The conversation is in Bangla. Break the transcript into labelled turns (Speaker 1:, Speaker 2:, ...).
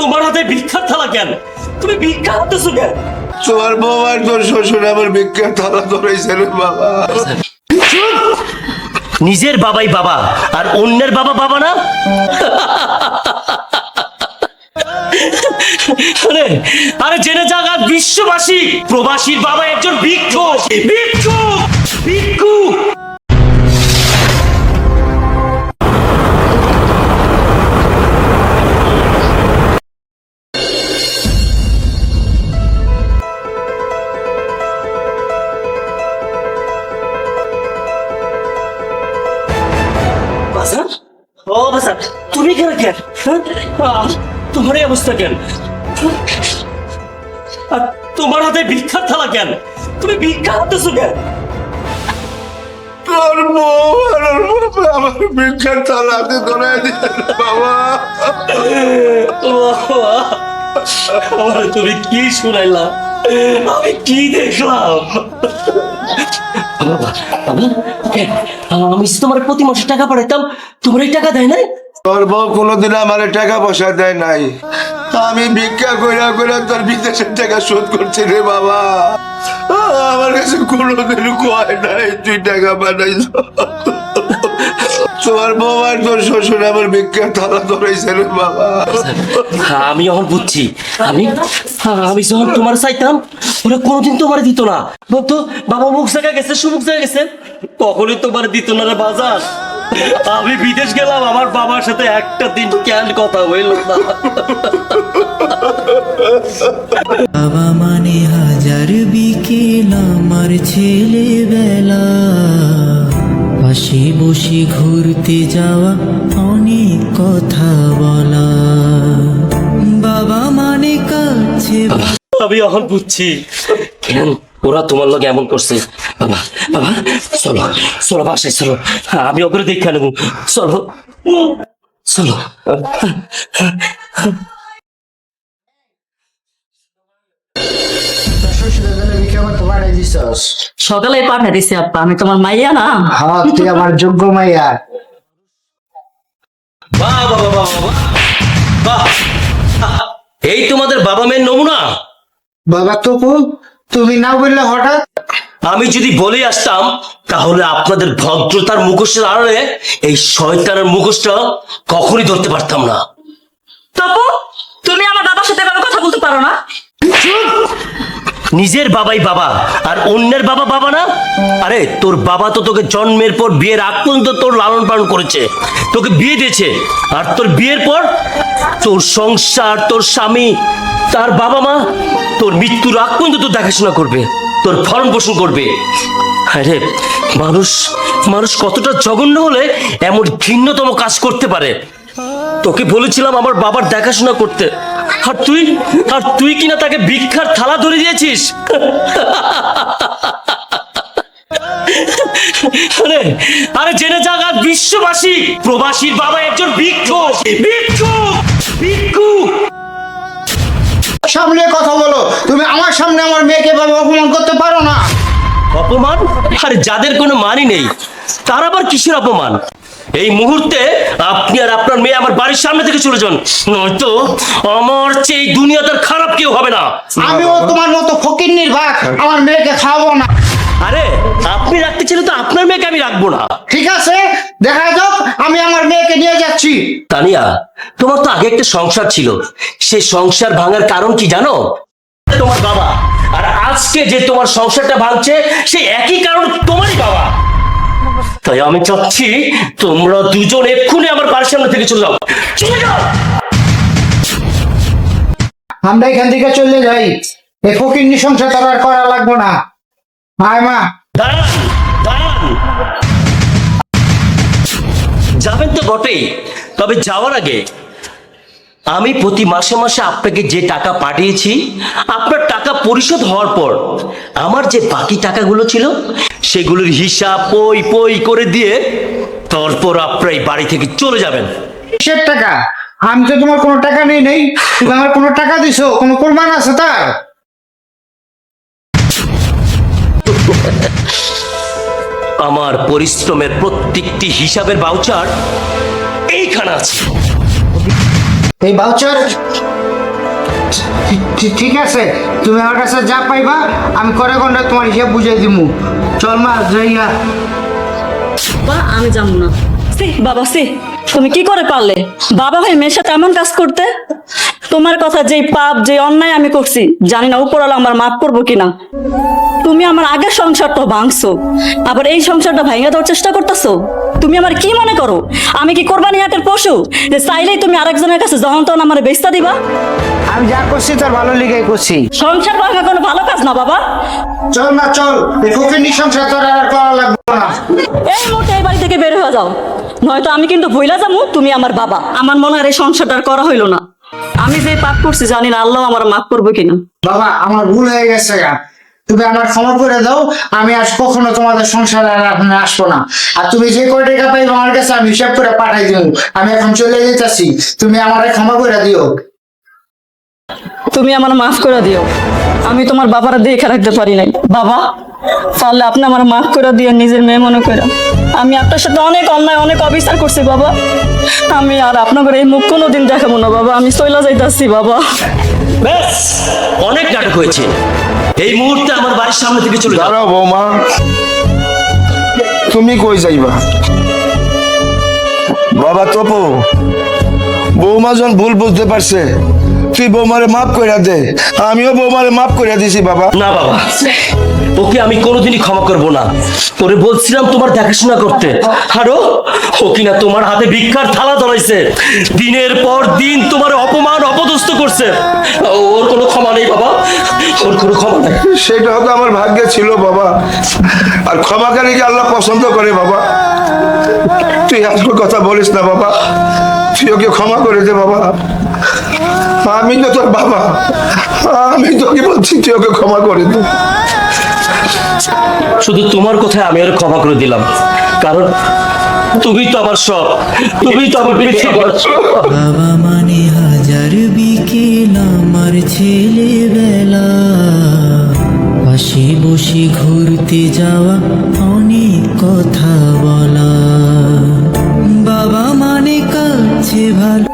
Speaker 1: তোমার হাতে ভিক্ষার থালা কেন? তুমি ভিক্ষা হাতেছো কেন?
Speaker 2: তোমার বউ আর তোর শ্বশুর আমার বিখ্যাত থালা ধরেছে রে বাবা।
Speaker 1: নিজের বাবাই বাবা আর অন্যের বাবা বাবা না? আরে আরে জেনে যাক আর বিশ্ববাসী প্রবাসীর বাবা একজন ভিক্ষু। ভিক্ষু! ভিক্ষুক তুমি কেন কেন? হ্যাঁ? তোমার এই অবস্থা কেন? আর তোমার হাতে ভিক্ষার থালা কেন? তুমি ভিক্ষা হাতেছো কেন?
Speaker 2: তোর বউ আর ওর বাবা আমার বিখ্যাত থালা হাতে ধরে দিয়েছে বাবা।
Speaker 1: আমার তুমি কি শুনাইলা? আমি কি দেখলাম? আমি তোমার প্রতি মাসে টাকা পাঠাইতাম তোমার এই টাকা দেয় নাই?
Speaker 2: তোর বউ কোনোদিন আমার টাকা পয়সা দেয় নাই। আমি ভিক্ষা তোর বিদেশের টাকা শোধ করছি রে বাবা। আমার কাছে কোনোদিন কয় নাই, তুই টাকা
Speaker 1: আমি এখন বুঝছি, আমি আমি যখন তোমার চাইতাম, ওরা কোনোদিন তোমার দিত না। বলতো, বাবা মুখ জায়গা গেছে সুমুখ জায়গা গেছে কখনই তোমার দিত না রে বাজার। আমি বিদেশ গেলাম আমার বাবার সাথে একটা দিন কেন কথা হইল না?
Speaker 3: বাবা মানে হাজার বিকেল আমার ছেলেবেলা। পাশে বসে ঘুরতে যাওয়া অনেক কথা বলা। বাবা মানে কাছে
Speaker 1: আমি এখন বুঝছি। ওরা তোমার লগে এমন করছে। বাবা বাবা চলো চলো বাসায় চলো। আমি ওপরে দেখে নেব। চলো। চলো।
Speaker 4: সকালে পাঠা দিছি আপা আমি তোমার মাইয়া না।
Speaker 5: হ্যাঁ তুই আমার যোগ্য মাইয়া।
Speaker 1: বাহ বাহ বাহ বাহ, বাহ বাহ। এই তোমাদের বাবা মেয়ের নমুনা?
Speaker 5: বাবা তপু তুমি না বললে হঠাৎ?
Speaker 1: আমি যদি বলে আসতাম তাহলে আপনাদের ভদ্রতার মুখোশের আড়ালে এই শয়তানের মুখোশটা কখনই ধরতে পারতাম না।
Speaker 4: তপু তুমি আমার দাদার সাথে এভাবে কথা বলতে পারো না।
Speaker 1: নিজের বাবাই বাবা, আর অন্যের বাবা বাবা না? আরে, তোর বাবা তো তোকে জন্মের পর বিয়ের আগ পর্যন্ত তোর লালন পালন করেছে, তোকে বিয়ে দিয়েছে, আর তোর বিয়ের পর তোর সংসার, তোর স্বামী, তার বাবা মা, তোর মৃত্যুর আগ পর্যন্ত তোর দেখাশোনা করবে, তোর ভরণ পোষণ করবে। আরে, মানুষ মানুষ কতটা জঘন্য হলে এমন ঘৃণ্যতম কাজ করতে পারে। তোকে বলেছিলাম আমার বাবার দেখাশোনা করতে। আর তুই আর তুই কিনা তাকে ভিক্ষার থালা ধরে দিয়েছিস? আরে আরে জেনে যাক আর বিশ্ববাসী প্রবাসীর বাবা একজন ভিক্ষুক ভিক্ষুক ভিক্ষুক
Speaker 5: সামনে কথা বলো। তুমি আমার সামনে আমার মেয়েকে ভাবে অপমান করতে পারো না।
Speaker 1: অপমান? আরে যাদের কোনো মানই নেই তার আবার কিসের অপমান? এই মুহূর্তে আপনি আর আপনার মেয়ে আমার বাড়ির সামনে থেকে চলে যান। নয়তো আমার চেয়ে দুনিয়াটার খারাপ কেউ হবে না।
Speaker 5: আমিও তোমার মতো ফকির নির্বাক আমার মেয়েকে খাওয়াবো না।
Speaker 1: আরে আপনি রাখতে ছিল তো আপনার মেয়েকে আমি রাখব না।
Speaker 5: ঠিক আছে দেখা যাক আমি আমার মেয়েকে নিয়ে যাচ্ছি।
Speaker 1: তানিয়া তোমার তো আগে একটা সংসার ছিল। সেই সংসার ভাঙার কারণ কি জানো? তোমার বাবা। আর আজকে যে তোমার সংসারটা ভাঙছে সেই একই কারণ তোমারই বাবা। তাই আমি চাচ্ছি তোমরা দুজন এক্ষুনি আমার বাড়ির সামনে থেকে চলে যাও। চলে যাও।
Speaker 5: আমরা এখান থেকে চলে যাই। এই ফকির সংসার তার আর করা লাগবো না। আয় মা।
Speaker 1: দাঁড়ান দাঁড়ান। যাবেন তো বটেই তবে যাওয়ার আগে আমি প্রতি মাসে মাসে আপনাকে যে টাকা পাঠিয়েছি আপনার টাকা পরিশোধ হওয়ার পর আমার যে বাকি টাকাগুলো ছিল সেগুলোর হিসাব পই পই করে দিয়ে তারপর আপনার বাড়ি থেকে চলে যাবেন।
Speaker 5: কিসের টাকা? আমি তো তোমার কোনো টাকা নেই নেই। তুমি আমার কোনো টাকা দিছো কোনো কোরবান আছে তার?
Speaker 1: আমার পরিশ্রমের প্রত্যেকটি হিসাবের বাউচার এইখানে আছে।
Speaker 5: এই বাউচার ঠিক আছে, তুমি আমার কাছে যা পাইবা, আমি করে ঘণ্টা তোমার হিসাব বুঝাই দিমু। চল মা, যাইয়া।
Speaker 4: বা, আমি যাব না। সি, বাবা, সি, তুমি কি করে পারলে? বাবা ভাই মেয়ের সাথে এমন কাজ করতে? তোমার কথা যে পাপ যে অন্যায় আমি করছি, জানি না উপরওয়ালা আমার মাফ করব কিনা। তুমি আমার আগের সংসারটা ভাঙছো, আবার এই সংসারটা ভাঙা দেওয়ার চেষ্টা করতেছো? তুমি আমার কি মনে করো? আমি কি কোরবানি হাটের পশু? যে চাইলেই তুমি আরেকজনের কাছে যখন তখন আমার বেচতা দিবা?
Speaker 5: আমি যা করছি তোর ভালো লিগাই করছি।
Speaker 4: সংসার ভাঙা কোনো ভালো কাজ না বাবা।
Speaker 5: চল না চল। এই ফকির সংসার তোর আর করা লাগবে না।
Speaker 4: এই মুহূর্তে এই বাড়ি থেকে বের হয়ে যাও। নয়তো আমি কিন্তু ভইলা যাব তুমি আমার বাবা। আমার মনে হয় এই সংসারটা আর করা হইল না। আমি যে পাপ করছি জানি না আল্লাহ আমার মাফ করব কিনা।
Speaker 5: বাবা আমার ভুল হয়ে গেছে গা। তুমি আমার ক্ষমা করে দাও আমি আজ কখনো তোমাদের সংসারে আর এখন আসব না। আর তুমি যে কয় টাকা পাইবে আমার কাছে আমি হিসাব করে পাঠাই দিব। আমি এখন চলে যেতেছি তুমি আমার ক্ষমা করে দিও।
Speaker 4: তুমি আমার মাফ করে দিও। আমি তোমার বাবারা দেখে রাখতে পারি নাই। বাবা তাহলে আপনি আমার মাফ করে দিও নিজের মেয়ে মনে করে। আমি আপনার সাথে অনেক অন্যায় অনেক অবিচার করছি বাবা। আমি আর আপনাদের এই মুখ কোনোদিন দেখাবো না বাবা। আমি চইলা যাইতাছি বাবা।
Speaker 1: ব্যাস অনেক নাটক হয়েছে। এই মুহূর্তে আমার বাড়ির সামনে থেকে চলে যাও।
Speaker 2: বৌমা। তুমি কই যাইবা? বাবা তপু, বৌমা যখন ভুল বুঝতে পারছে তুই বৌমারে মাফ কইরা দে। আমিও বৌমারে মাফ করে দিছি বাবা।
Speaker 1: না বাবা। ওকে আমি কোনোদিনই ক্ষমা করব না। তোরে বলছিলাম তোমার দেখাশোনা করতে। আরও? ও কিনা তোমার হাতে ভিক্ষার থালা ধরাইছে দিনের পর দিন তোমার অপমান অপদস্থ করছে। ওর কোনো ক্ষমা নেই বাবা। ওর কোনো ক্ষমা নেই।
Speaker 2: সেটা হয়তো আমার ভাগ্যে ছিল বাবা। আর ক্ষমাকারীকে আল্লাহ পছন্দ করে বাবা। তুই আসল কথা বলিস না বাবা। তুই ওকে ক্ষমা করে দে বাবা। আমি তো তোর বাবা। আমি তোকে বলছি তুই ওকে ক্ষমা করে দে।
Speaker 1: শুধু তোমার কথায় আমি ওর ক্ষমা করে দিলাম। কারণ তুমি তো আমার সব তুমি তো আমার
Speaker 3: বাবা মানে হাজার বিকেল আমার ছেলেবেলা। বসে বসে ঘুরতে যাওয়া অনেক কথা বলা। বাবা মানে কাছে ভালো